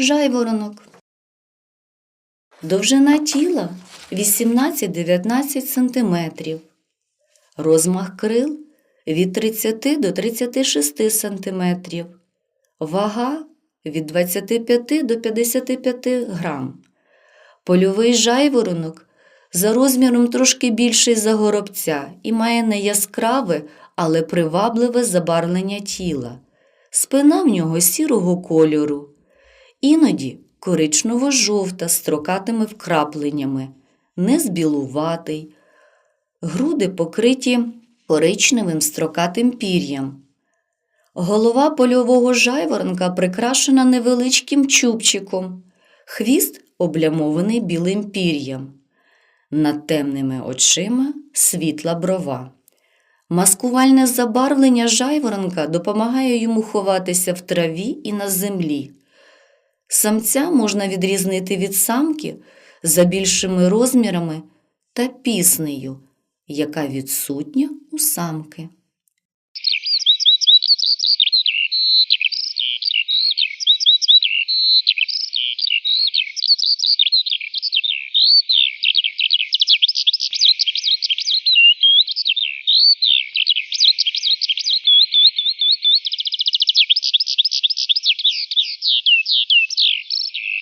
Жайворонок. Довжина тіла 18-19 см. Розмах крил від 30 до 36 см. Вага від 25 до 55 грам. Польовий жайворонок за розміром трошки більший за горобця і має не яскраве, але привабливе забарвлення тіла. Спина в нього сірого кольору, іноді коричнево-жовта з строкатими вкрапленнями, не збілуватий, груди покриті коричневим строкатим пір'ям. Голова польового жайворонка прикрашена невеличким чубчиком, хвіст облямований білим пір'ям. Над темними очима світла брова. Маскувальне забарвлення жайворонка допомагає йому ховатися в траві і на землі. Самця можна відрізнити від самки за більшими розмірами та піснею, яка відсутня у самки.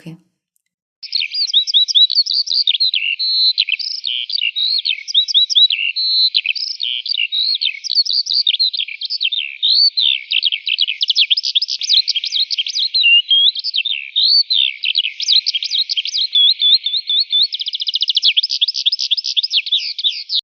Okay. Thank you.